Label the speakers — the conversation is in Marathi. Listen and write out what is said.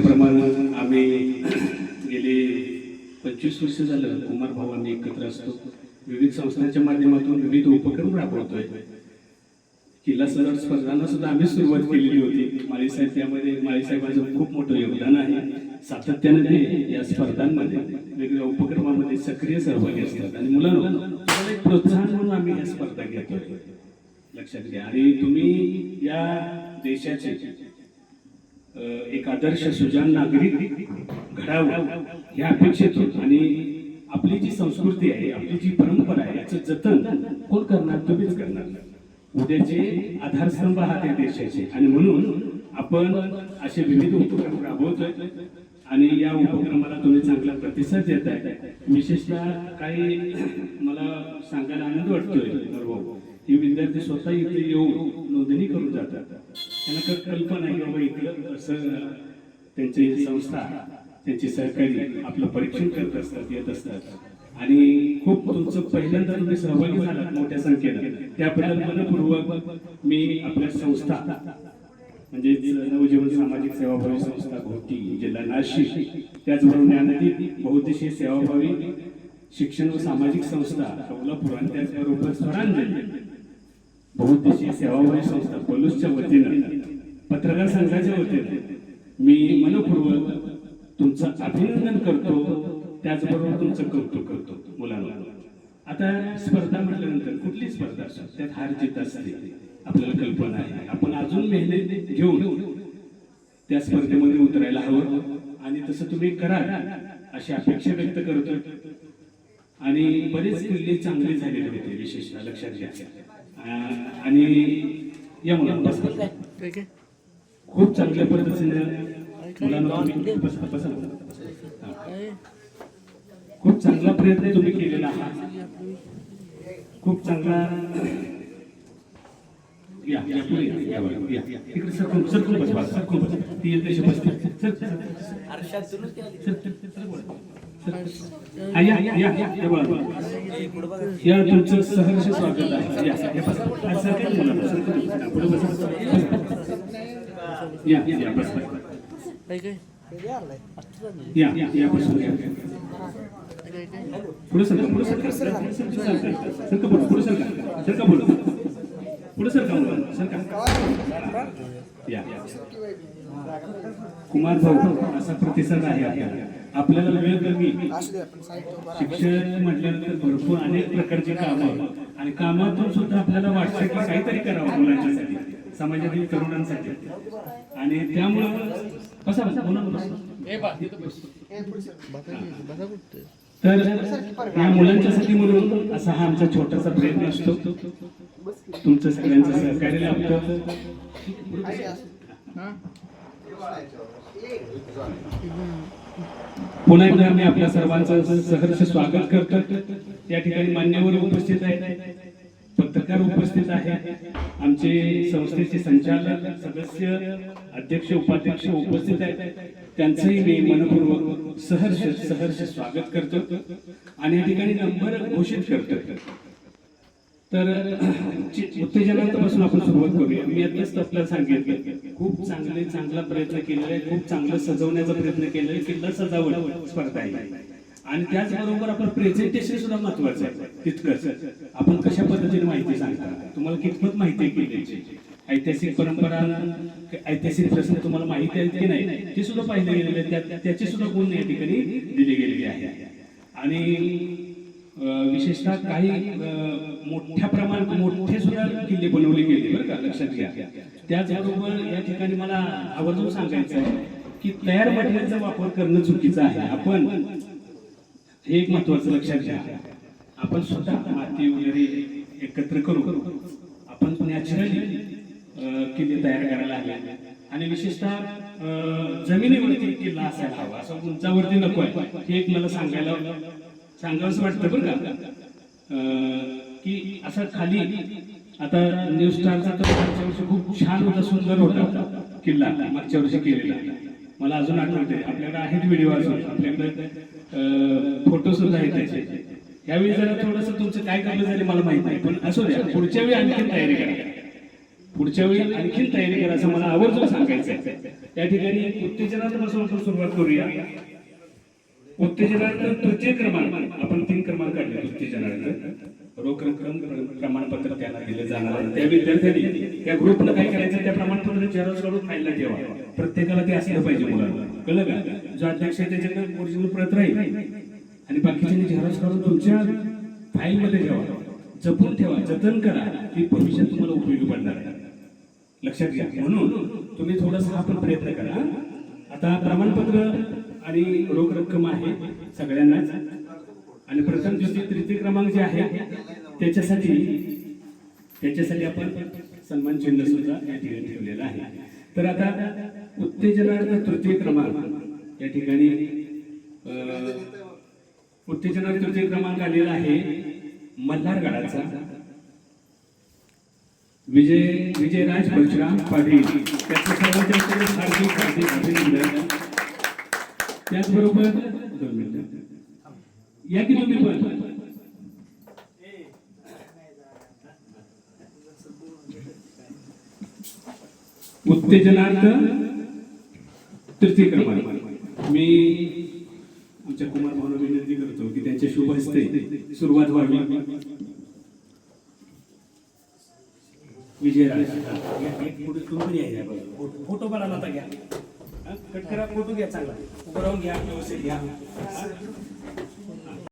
Speaker 1: सांगितल्याप्रमाणे आम्ही गेले पंचवीस वर्ष झालं कुमार भावांनी एकत्र असतो. विविध संस्थांच्या माध्यमातून विविध उपक्रम राबवतोय. किल्ला सरळ स्पर्धांना सुद्धा आम्ही सुरुवात केलेली होती. माळी साहेब त्यामध्ये माळी साहेबांचं खूप मोठं योगदान आहे. सातत्याने ते या स्पर्धांमध्ये वेगवेगळ्या उपक्रमामध्ये सक्रिय सहभागी असतात. आणि मुलांना एक प्रोत्साहन म्हणून आम्ही या स्पर्धा घेतोय. लक्षात घ्या. आणि तुम्ही या देशाचे एक आदर्श सुजान नागरिक घडावं ह्या अपेक्षेतून आणि आपली जी संस्कृती आहे आपली जी परंपरा आहे याचं जतन कोण करणार? तुम्हीच करणार. उद्याचे आधारस्तंभ हा त्या देशाचे. आणि म्हणून आपण असे विविध उपक्रम राबवतोय आणि या उपक्रमाला तुम्ही चांगला प्रतिसाद देत आहे विशेषतः काही मला सांगायला आनंद वाटतोय बरोबर हे विद्यार्थी स्वतः इथे येऊन नोंदणी करून जातात. त्यांना काही कल्पना आहे बाबा इकडं असं त्यांची संस्था त्यांची सहकारी आपलं परीक्षण करत असतात येत असतात. आणि खूप तुमचं पहिल्यांदा तुम्ही सहभागी झालात मोठ्या संख्येनं. त्याबद्दल मनपूर्वक मी आपल्या संस्था म्हणजे नवजीवन सामाजिक सेवाभावी संस्था घोटी जिल्हा नाशिक त्याचबरोबर ज्ञानदीप बहुद्देशीय सेवाभावी शिक्षण व सामाजिक संस्था कोल्हापूर आणि त्याचबरोबर स्वरांजली बहुद्देशीय सेवाभावी संस्था पलूसच्या वतीनं पत्रकार संघाच्या वतीनं मी मनपूर्वक तुमचं अभिनंदन करतो त्याचबरोबर तुमचं कौतुक करतो मुलांना. आता स्पर्धा म्हटल्यानंतर कुठली स्पर्धा असतात? त्यात हार जीत असते. आपल्याला कल्पना आहे. आपण अजून मेहनत घेऊन त्या स्पर्धेमध्ये उतरायला हवं. आणि तसं तुम्ही करा अशी अपेक्षा व्यक्त करतो आणि बरेच किल्ले चांगले झालेले होते विशेषतः लक्षात घ्या. आणि या मुलांना बसा. खूप चांगल्या पद्धतीने मुलांना. खूप चांगला प्रयत्न तुम्ही केलेला आहात खूप चांगला या या या, या बरं, या. इकडे सरकून सरकून बस बस, सरकून बस. ती येते बसते सर सर सर, सर, या या या या या तुमचं सहर्ष स्वागत आहे. या या बसा. या या बस या या या पुढे सरका पुढे सरका. सरका सरका पुढे सरका. सरका पुढे पुढे सरका मुलं, सरका. या. कुमार भाऊ असा प्रतिसाद आहे आपल्याला. आपल्याला वेळ कमी. शिक्षण म्हटल्यानंतर भरपूर अनेक प्रकारची कामं. आणि कामातून सुद्धा आपल्याला वाटतं की काहीतरी करावं मुलांच्यासाठी समाजातील तरुणांसाठी. आणि त्यामुळं बसा बसा बोला ना, बसा. तर या मुलांच्यासाठी म्हणून असा हा आमचा छोटासा प्रयत्न असतो. तुमचं सगळ्यांचं सहकार्य लाभतं. पुन्हा एकदा आम्ही आपल्या सर्वांचं सहर्ष स्वागत करतो या ठिकाणी मान्यवर उपस्थित आहेत. पत्रकार उपस्थित आहे आमचे संस्थेचे संचालक सदस्य अध्यक्ष उपाध्यक्ष उपस्थित आहेत. त्यांचंही मी मनपूर्वक सहर्ष सहर्ष स्वागत करतो आणि या ठिकाणी नंबर घोषित करतो तर उत्तेजनापासून आपण सुरुवात करूया. मी आत्ताच आपल्याला सांगितलं खूप चांगले चांगला प्रयत्न केलेला आहे खूप चांगलं सजवण्याचा प्रयत्न केलेला आहे किल्ला सजावट स्पर्धा आहे. आणि त्याचबरोबर आपण प्रेझेंटेशन सुद्धा महत्वाचं आहे तितकंच. आपण कशा पद्धतीने माहिती सांगता? तुम्हाला कितपत माहिती आहे किल्ल्याची? ऐतिहासिक परंपरा ऐतिहासिक प्रश्न तुम्हाला माहिती आहेत की नाही ते सुद्धा पाहिले गेलेले त्याचे सुद्धा गुण या ठिकाणी दिले गेलेले आहे आणि विशेषतः काही अं, मोठ्या प्रमाणात मोठे सुद्धा किल्ले बनवले गेले बरं का लक्षात घ्या. त्याचबरोबर या ठिकाणी मला आवर्जून सांगायचं आहे की तयार मटेरियलचा वापर करणं चुकीचं आहे. आपण हे एक महत्वाचं लक्षात घ्या. आपण स्वतः माती वगैरे एकत्र करू. आपण नॅचरली किल्ले तयार करायला हवे. आणि विशेषतः जमिनीवरती किल्ला असायला हवा. असं उंचावरती नको आहे. हे एक मला सांगायला सांगावंसं वाटतं बरं का? की असं खाली आता न्यू स्टारचा तर मागच्या वर्षी खूप छान होता सुंदर होता किल्ला मागच्या वर्षी केलेला. मला अजून आठवते आपल्याकडे आहेत व्हिडिओ अजून. आपल्याकडे फोटो सुद्धा आहेत त्याचे. यावेळी जरा थोडस तुमचं काय कमी झाले मला माहीत नाही. पण असू द्या. पुढच्या वेळी आणखी तयारी करा. पुढच्या वेळी आणखी तयारी करा असं मला आवर्जून सांगायचं आहे या ठिकाणी उत्तेजनापासून आपण सुरुवात करूया. उत्तेजनार्थ तृतीय क्रमांक. आपण तीन क्रमांक काढले उत्तेजनार्थ रोख रक्कम प्रमाणपत्र त्यांना दिले जाणार आहे. त्या विद्यार्थ्यांनी त्या ग्रुपला काय करायचं? त्या प्रमाणपत्र झेरॉक्स काढून फाईलला ठेवा. प्रत्येकाला ते असलं पाहिजे मुलांना. कळलं का? जो अध्यक्ष आहे त्याच्याकडे ओरिजिनल प्रत राहील आणि बाकीच्यांनी झेरॉक्स काढून तुमच्या फाईल मध्ये ठेवा. जपून ठेवा. जतन करा. की भविष्यात तुम्हाला उपयोगी पडणार आहे. लक्षात घ्या. म्हणून तुम्ही थोडासा आपण प्रयत्न करा आता प्रमाणपत्र आणि रोख रक्कम आहे सगळ्यांनाच. आणि प्रथम द्वितीय तृतीय क्रमांक जे आहे त्याच्यासाठी त्याच्यासाठी आपण सन्मान चिन्ह सुद्धा या ठिकाणी ठेवलेलं आहे. तर आता उत्तेजनार्थ तृतीय क्रमांक या ठिकाणी उत्तेजनार्थ तृतीय क्रमांक आलेला आहे मल्हारगडाचा. विजय विजयराज परशुराम पाटील. त्याचं सर्वांच्या हार्दिक हार्दिक अभिनंदन. त्याचबरोबर या की तुम्ही पण उत्तेजनार्थ तृतीय क्रमांक मी आमच्या कुमार भावना विनंती करतो की त्यांच्या शुभ हस्ते सुरुवात व्हावी. विजय
Speaker 2: फोटो फोटो- फोटो पण आला होता घ्या. कट करा फोटो घ्या चांगला. उभं राहून घ्या व्यवस्थित घ्या.